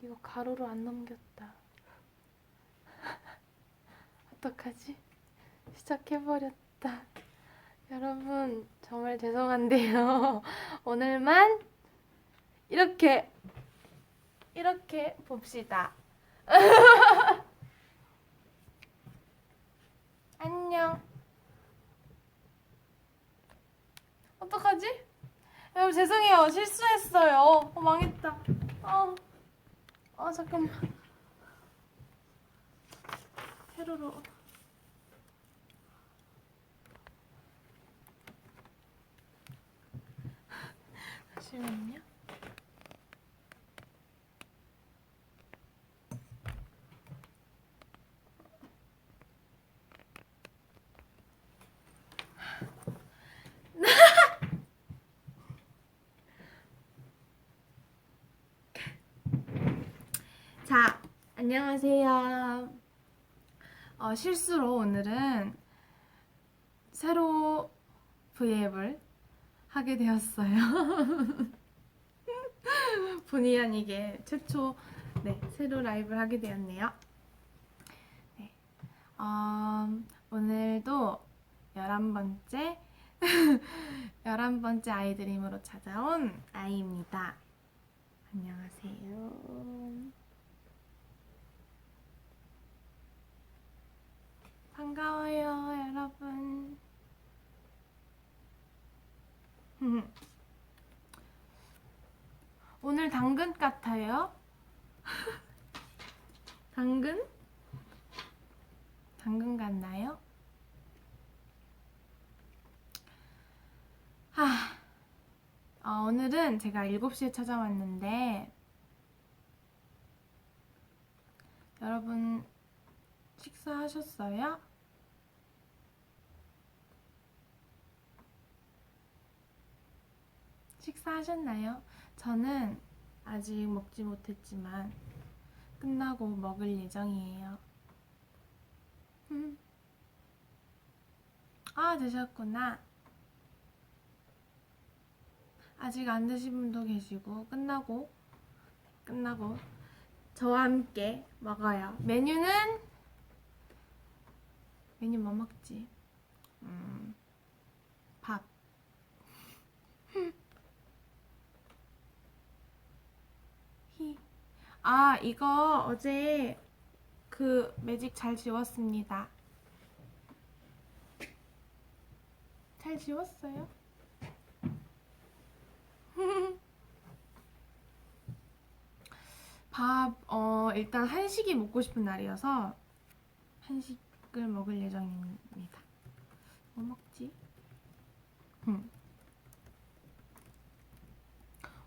이거 가로로 안 넘겼다. 어떡하지? 시작해버렸다. 여러분, 정말 죄송한데요. 오늘만 이렇게, 이렇게 봅시다. 안녕. 어떡하지? 여러분, 죄송해요. 실수했어요. 어, 망했다. 어. 아 잠깐만. 세로로 잠시만요 자, 안녕하세요. 어, 실수로 오늘은 새로 브이앱을 하게 되었어요. 본의 아니게 최초 네, 새로 라이브를 하게 되었네요. 네, 어, 오늘도 11번째 11번째 아이드림으로 찾아온 아이입니다. 안녕하세요. 반가워요, 여러분. 오늘 당근 같아요? 당근? 당근 같나요? 하, 어, 오늘은 제가 7시에 찾아왔는데, 여러분, 식사하셨어요? 식사하셨나요? 저는 아직 먹지 못했지만 끝나고 먹을 예정이에요. 음. 아, 드셨구나. 아직 안 드신 분도 계시고 끝나고 끝나고 저와 함께 먹어요. 메뉴는 메뉴 뭐 먹지? 음, 밥. 히. 아, 이거 어제 그 매직 잘 지웠습니다. 잘 지웠어요? 밥, 어, 일단 한식이 먹고 싶은 날이어서 한식을 먹을 예정입니다. 뭐 먹지? 음.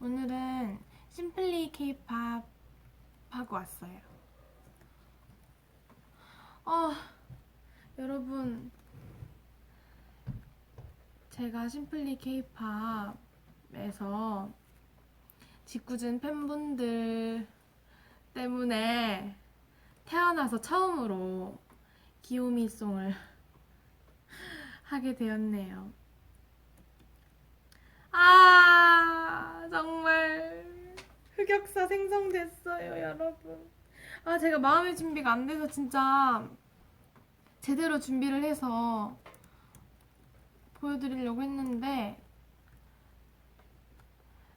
오늘은 심플리 케이팝 하고 왔어요. 어, 여러분, 제가 심플리 케이팝에서 짓궂은 팬분들 때문에 태어나서 처음으로 기요미송을 하게 되었네요. 아, 정말 흑역사 생성됐어요, 여러분. 아, 제가 마음의 준비가 안 돼서 진짜 제대로 준비를 해서 보여드리려고 했는데,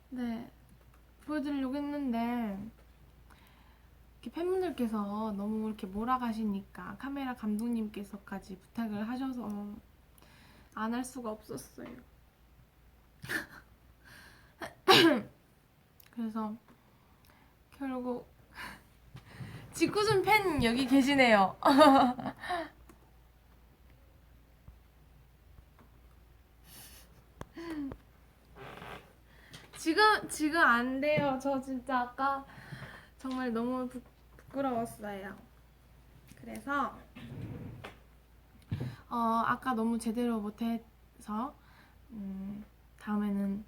네, 보여드리려고 했는데, 이렇게 팬분들께서 너무 이렇게 몰아가시니까 카메라 감독님께서까지 부탁을 하셔서 안 할 수가 없었어요. 그래서 결국 직구준 팬 여기 계시네요. 지금 지금 안 돼요. 저 진짜 아까 정말 너무 부, 부끄러웠어요. 그래서 어 아까 너무 제대로 못해서 음, 다음에는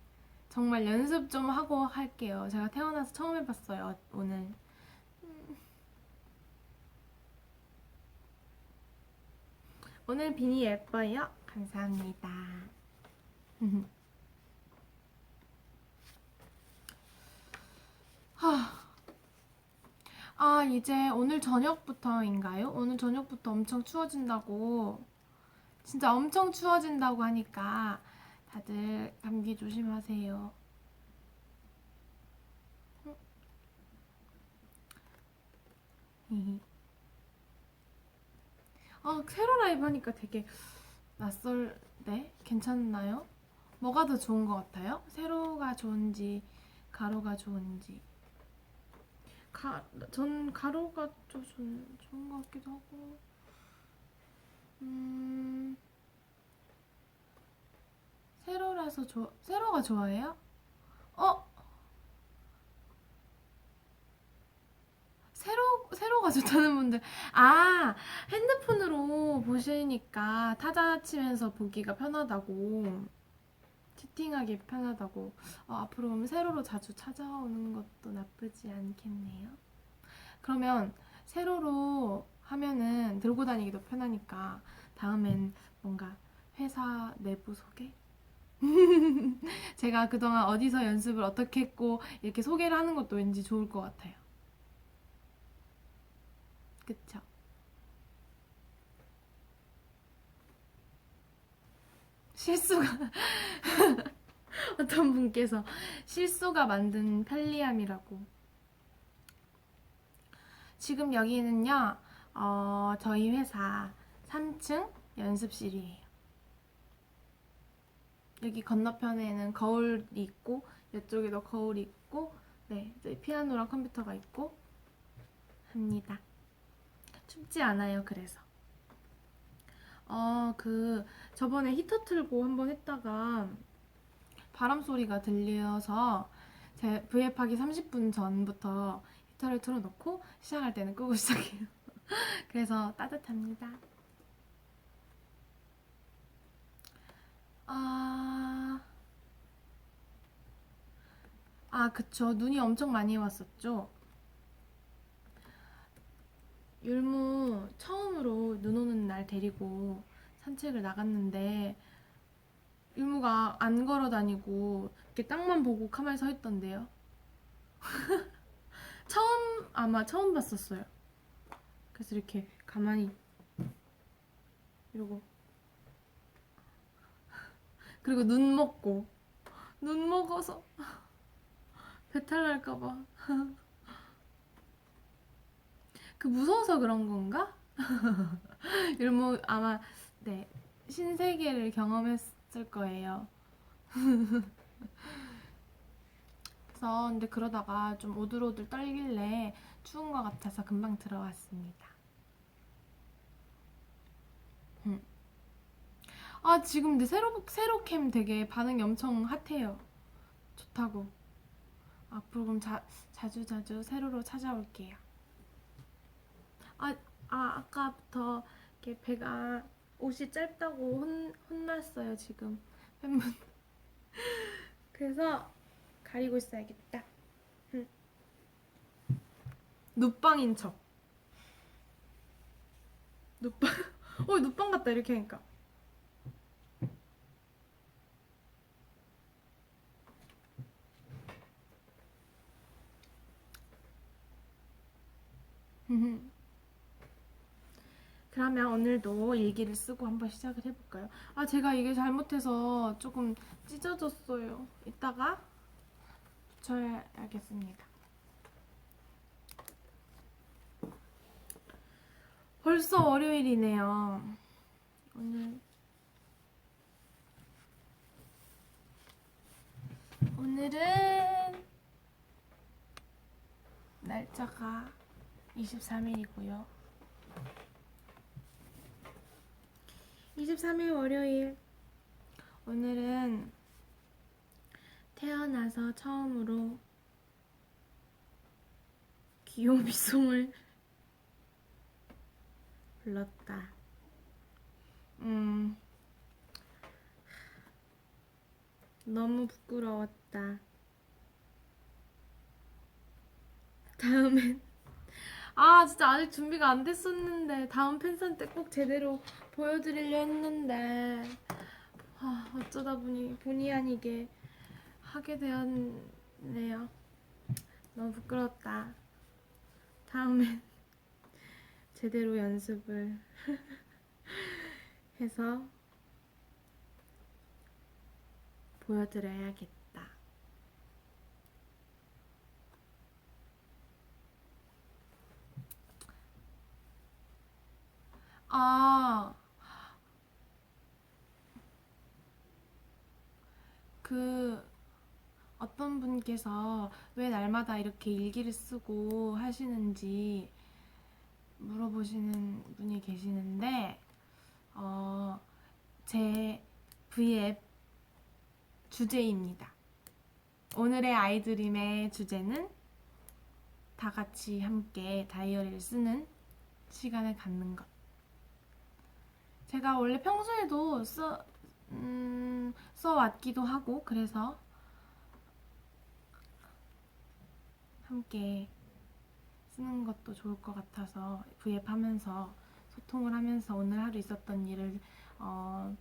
정말 연습 좀 하고 할게요. 제가 태어나서 처음 해봤어요 오늘. 음. 오늘 비니 예뻐요. 감사합니다. 하, 아, 이제 오늘 저녁부터인가요? 오늘 저녁부터 엄청 추워진다고. 진짜 엄청 추워진다고 하니까 다들 감기 조심하세요. 아, 세로 라이브 하니까 되게 낯설네? 괜찮나요? 뭐가 더 좋은 것 같아요? 세로가 좋은지, 가로가 좋은지. 가, 전 가로가 좀 좋은, 좋은 것 같기도 하고. 음, 세로라서 좋, 세로가 좋아해요? 어? 세로, 세로가 좋다는 분들. 아, 핸드폰으로 보시니까 타자 치면서 보기가 편하다고. 채팅하기 편하다고. 어, 앞으로 세로로 자주 찾아오는 것도 나쁘지 않겠네요. 그러면 세로로 하면은 들고 다니기도 편하니까 다음엔 뭔가 회사 내부 소개? 제가 그동안 어디서 연습을 어떻게 했고 이렇게 소개를 하는 것도 왠지 좋을 것 같아요. 그쵸? 실수가 어떤 분께서 실수가 만든 편리함이라고. 지금 여기는요, 어, 저희 회사 3층 연습실이에요. 여기 건너편에는 거울이 있고, 이쪽에도 거울이 있고, 네, 피아노랑 컴퓨터가 있고, 합니다. 춥지 않아요, 그래서. 어, 그, 저번에 히터 틀고 한번 했다가 바람 소리가 들려서 제 V앱하기 30분 전부터 히터를 틀어놓고 시작할 때는 끄고 시작해요. 그래서 따뜻합니다. 아, 아, 그쵸. 눈이 엄청 많이 왔었죠. 율무 처음으로 눈 오는 날 데리고 산책을 나갔는데 율무가 안 걸어 다니고 이렇게 땅만 보고 가만히 서 있던데요. 처음 아마 처음 봤었어요. 그래서 이렇게 가만히 이러고 그리고 눈 먹고 눈 먹어서 배탈 날까봐 그 무서워서 그런 건가? 율무 아마 네 신세계를 경험했을 거예요. 그래서 근데 그러다가 좀 오들오들 떨길래 추운 것 같아서 금방 들어왔습니다. 아 지금 근데 세로 세로캠 되게 반응이 엄청 핫해요. 좋다고. 앞으로 그럼 자, 자주 자주 세로로 찾아올게요. 아, 아 아까부터 이렇게 배가 옷이 짧다고 혼, 혼났어요 지금 팬분. 그래서 가리고 있어야겠다. 응. 눕방인 척. 눕방. 어 눕방 같다 이렇게 하니까. 그러면 오늘도 일기를 쓰고 한번 시작을 해볼까요? 아, 제가 이게 잘못해서 조금 찢어졌어요. 이따가 붙여야겠습니다. 벌써 월요일이네요. 오늘 오늘은 날짜가 23일이고요. 23일 월요일. 오늘은 태어나서 처음으로 귀요미송을 불렀다. 음, 너무 부끄러웠다. 다음엔 아 진짜 아직 준비가 안 됐었는데 다음 팬사 때꼭 제대로 보여드리려 했는데 아, 어쩌다 보니 본의 아니게 하게 되었네요. 너무 부끄럽다. 다음엔 제대로 연습을 해서 보여드려야겠다. 아, 그 어떤 분께서 왜 날마다 이렇게 일기를 쓰고 하시는지 물어보시는 분이 계시는데, 어, 제 V앱 주제입니다. 오늘의 아이드림의 주제는 다 같이 함께 다이어리를 쓰는 시간을 갖는 것. 제가 원래 평소에도 써, 음, 써왔기도 하고, 그래서 함께 쓰는 것도 좋을 것 같아서 V앱 하면서 소통을 하면서 오늘 하루 있었던 일을 어,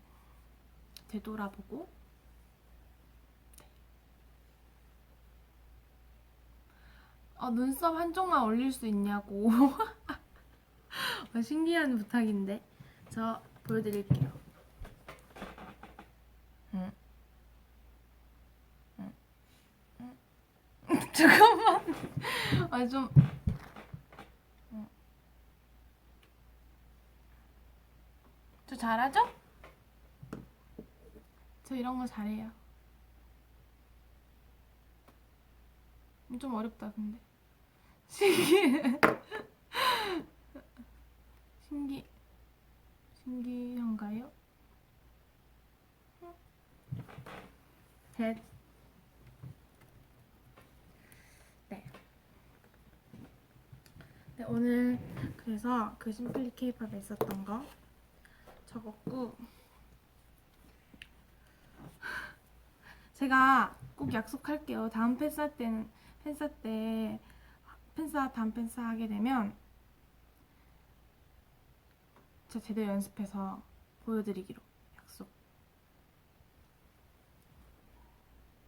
되돌아보고 어, 눈썹 한쪽만 올릴 수 있냐고. 어, 신기한 부탁인데. 저 보여드릴게요 응. 응. 응. 잠깐만. 아 좀. 저 잘하죠? 저 이런 거 잘해요. 좀 어렵다 근데. 신기해 신기. 신기한가요? 셋 네. 네 오늘 그래서 그 심플리 케이팝에 있었던 거 적었고 제가 꼭 약속할게요. 다음 팬사 때는 팬사 때 팬사 다음 팬사 하게 되면 제가 제대로 연습해서 보여드리기로 약속.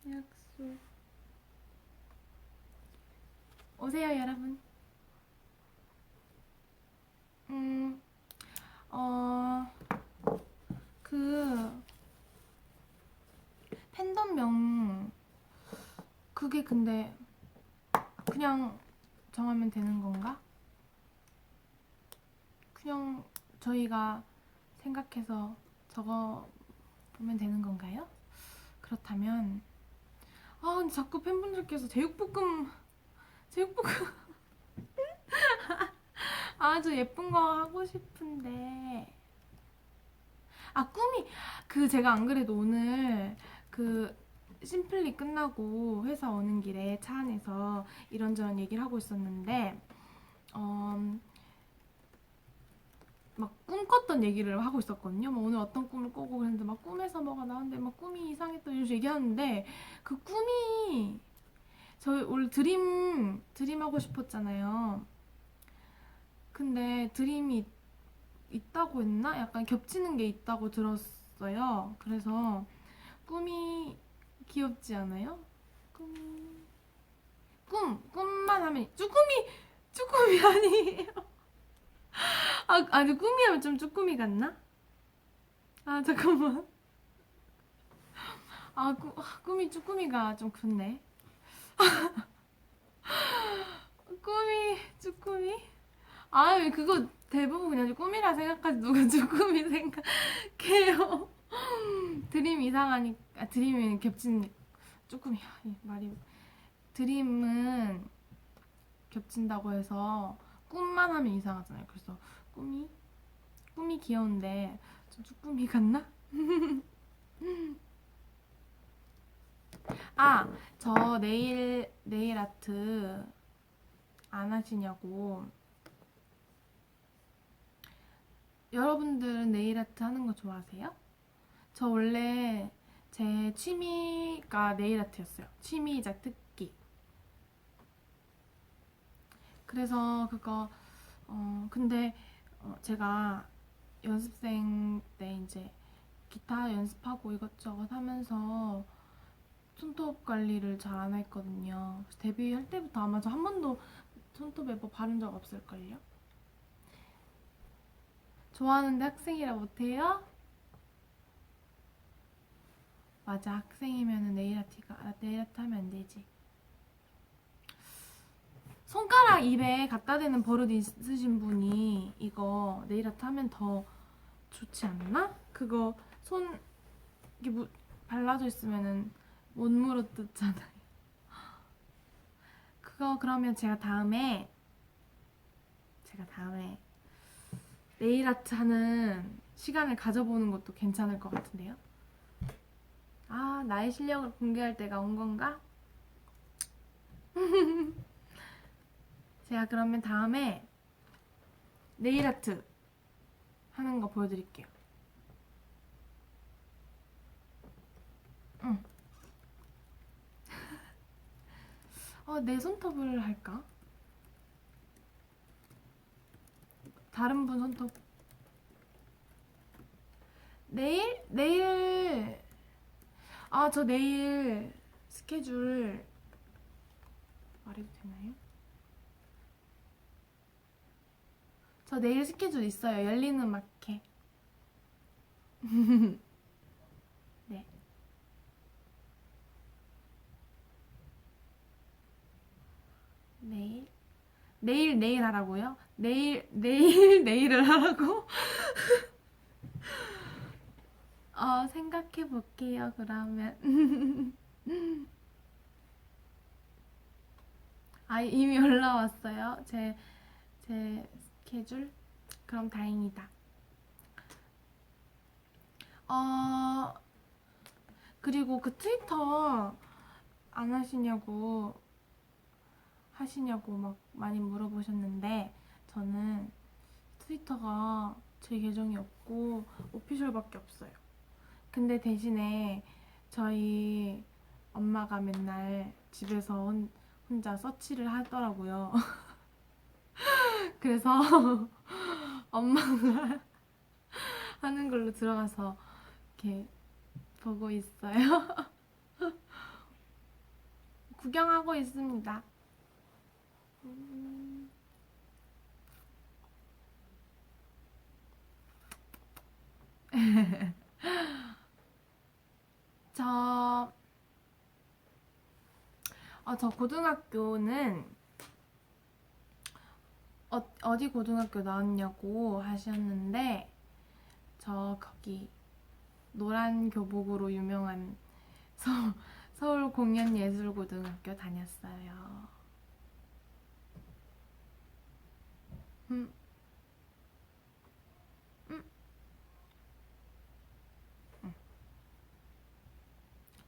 약속. 오세요 여러분. 음, 어, 그 팬덤명 그게 근데 그냥 정하면 되는 건가? 그냥 저희가 생각해서 적어 보면 되는 건가요? 그렇다면 아 근데 자꾸 팬분들께서 제육볶음 제육볶음 아주 예쁜 거 하고 싶은데 아 꿈이 그 제가 안 그래도 오늘 그 심플리 끝나고 회사 오는 길에 차 안에서 이런저런 얘기를 하고 있었는데 어, 막 꿈꿨던 얘기를 하고 있었거든요. 막 오늘 어떤 꿈을 꾸고 그랬는데 막 꿈에서 뭐가 나왔는데 막 꿈이 이상했던 이런 얘기하는데 그 꿈이 저희 원래 드림 드림 하고 싶었잖아요. 근데 드림이 있다고 했나? 약간 겹치는 게 있다고 들었어요. 그래서 꿈이 귀엽지 않아요? 꿈이 꿈 꿈만 하면 쭈꾸미 쭈꾸미 아니에요. 아 아니 꿈이 하면 좀 쭈꾸미 같나? 아 잠깐만. 아, 꾸, 아, 꿈이 쭈꾸미가 좀 그렇네. 꿈이 쭈꾸미? 아, 왜 그거 대부분 그냥 꿈이라 생각하지 누가 쭈꾸미 생각해요. 드림 이상하니까 아, 드림은 겹친 이 말이 드림은 겹친다고 해서 꿈만 하면 이상하잖아요. 그래서 꿈이 꿈이 귀여운데 좀 쭈꾸미 같나? 아, 저 네일 네일 아트 안 하시냐고. 여러분들은 네일 아트 하는 거 좋아하세요? 저 원래 제 취미가 네일 아트였어요. 취미이자 특기. 그래서 그거 어 근데 어, 제가 연습생 때 이제 기타 연습하고 이것저것 하면서 손톱 관리를 잘 안 했거든요. 데뷔할 때부터 아마 저 한 번도 손톱 에버 바른 적 없을걸요? 좋아하는데 학생이라 못해요? 맞아 학생이면 네일 아트가 아, 네일 아트 하면 안 되지 손가락 입에 갖다 대는 버릇 있으신 분이 이거 네일 아트 하면 더 좋지 않나? 그거 손 이렇게 무, 발라져 있으면은 못 물어뜯잖아요 그거 그러면 제가 다음에 제가 다음에 네일 아트 하는 시간을 가져보는 것도 괜찮을 것 같은데요. 아, 나의 실력을 공개할 때가 온 건가? 제가 그러면 다음에 네일 아트 하는 거 보여드릴게요. 응. 어, 내 손톱을 할까? 다른 분 손톱. 내일? 내일. 아, 저 내일 스케줄 말해도 되나요? 저 내일 스케줄 있어요. 열리는 마켓. 네. 내일? 내일 내일 하라고요? 내일 내일 내일을 하라고? 어 생각해 볼게요 그러면. 아 이미 올라왔어요? 제 제 스케줄? 그럼 다행이다. 어 그리고 그 트위터 안 하시냐고 하시냐고 막 많이 물어보셨는데 저는 트위터가 제 계정이 없고 오피셜밖에 없어요. 근데 대신에 저희 엄마가 맨날 집에서 혼, 혼자 서치를 하더라고요. 그래서 엄마가 하는 걸로 들어가서 이렇게 보고 있어요. 구경하고 있습니다. 음. 저, 어, 저 고등학교는 어, 어디 고등학교 나왔냐고 하셨는데 저 거기 노란 교복으로 유명한 서, 서울 공연예술고등학교 다녔어요. 음. 음. 음.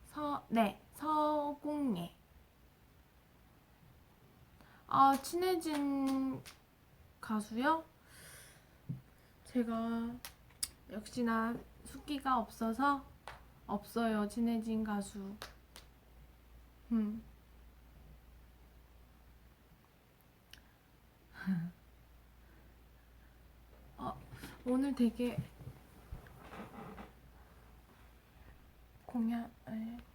서, 네, 서공예. 아, 친해진 가수요? 제가 역시나 숫기가 없어서 없어요, 친해진 가수. 음. 어, 오늘 되게 공연 에,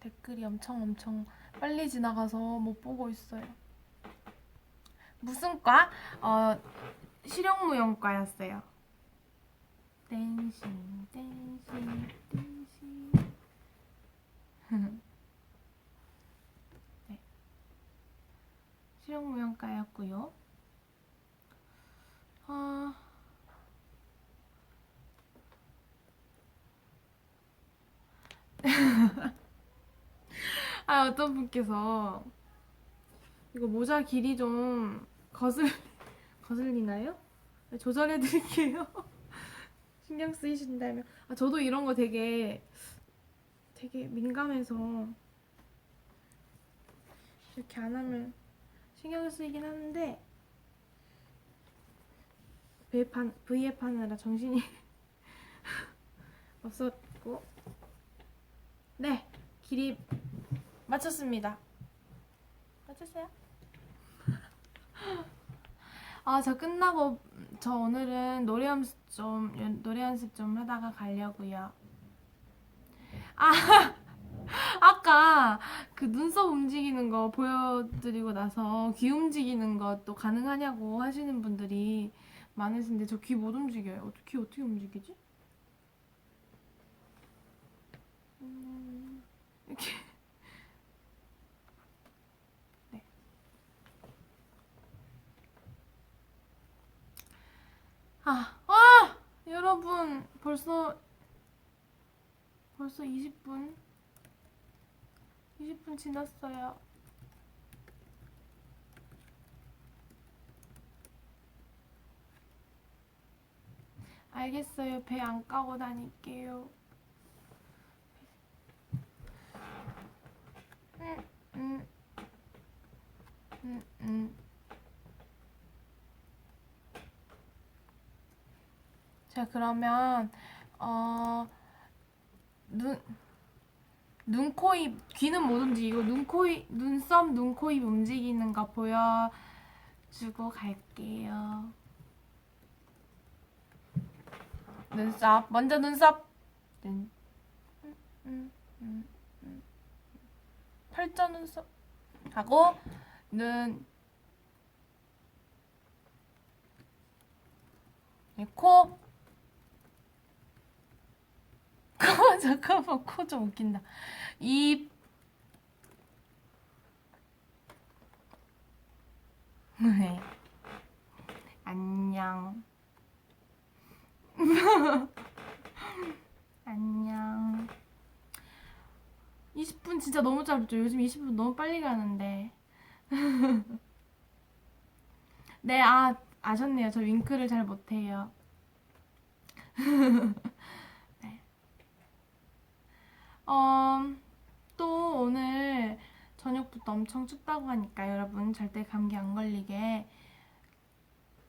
댓글이 엄청 엄청 빨리 지나가서 못 보고 있어요. 무슨 과? 어 실용무용과였어요. 댄싱 댄싱 댄싱 네. 실용무용과였고요. 아 아 어떤 분께서 이거 모자 길이 좀 거슬 거슬리나요? 조절해 드릴게요. 신경 쓰이신다면 아 저도 이런 거 되게 되게 민감해서 이렇게 안 하면 신경 쓰이긴 하는데 한, V앱 하느라 정신이 없었고 네 길이 맞췄습니다 맞췄어요? 아 저 끝나고 저 오늘은 노래 연습 좀 노래 연습 좀 하다가 가려고요 아 아까 그 눈썹 움직이는 거 보여드리고 나서 귀 움직이는 것도 가능하냐고 하시는 분들이 많으신데 저 귀 못 움직여요. 귀 어떻게 움직이지? 음, 이렇게 네. 아, 아! 여러분 벌써 벌써 20분 20분 지났어요. 알겠어요. 배 안 까고 다닐게요. 음, 음, 음, 음. 자, 그러면, 어, 눈, 눈, 코, 입, 귀는 못 움직이고, 눈, 코, 입, 눈썹, 눈, 코, 입 움직이는 거 보여주고 갈게요. 눈썹, 먼저 눈썹. 눈, 음, 음, 음, 음. 팔자 눈썹. 하고, 눈, 코, 잠깐만, 코 좀 웃긴다. 입. 네. 안녕. 안녕. 20분 진짜 너무 짧죠? 요즘 20분 너무 빨리 가는데. 네, 아, 아셨네요. 저 윙크를 잘 못해요. 네. 어, 또 오늘 저녁부터 엄청 춥다고 하니까 여러분 절대 감기 안 걸리게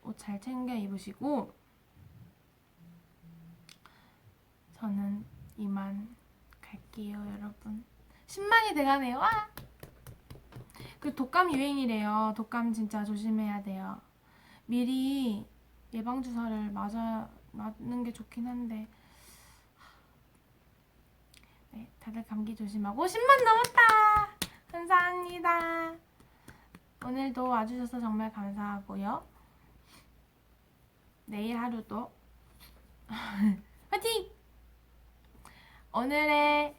옷 잘 챙겨 입으시고 저는 이만 갈게요, 여러분. 10만이 돼가네요. 와! 그 독감 유행이래요. 독감 진짜 조심해야 돼요. 미리 예방 주사를 맞아 맞는 게 좋긴 한데. 네, 다들 감기 조심하고 10만 넘었다. 감사합니다. 오늘도 와주셔서 정말 감사하고요. 내일 하루도 화이팅! 오늘의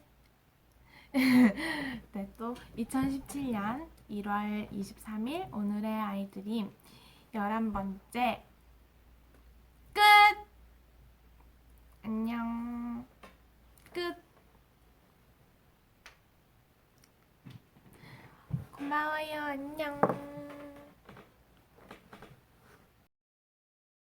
네, 또 2017년 1월 23일 오늘의 아이드림 11번째 끝! 안녕. 끝. 고마워요. 안녕.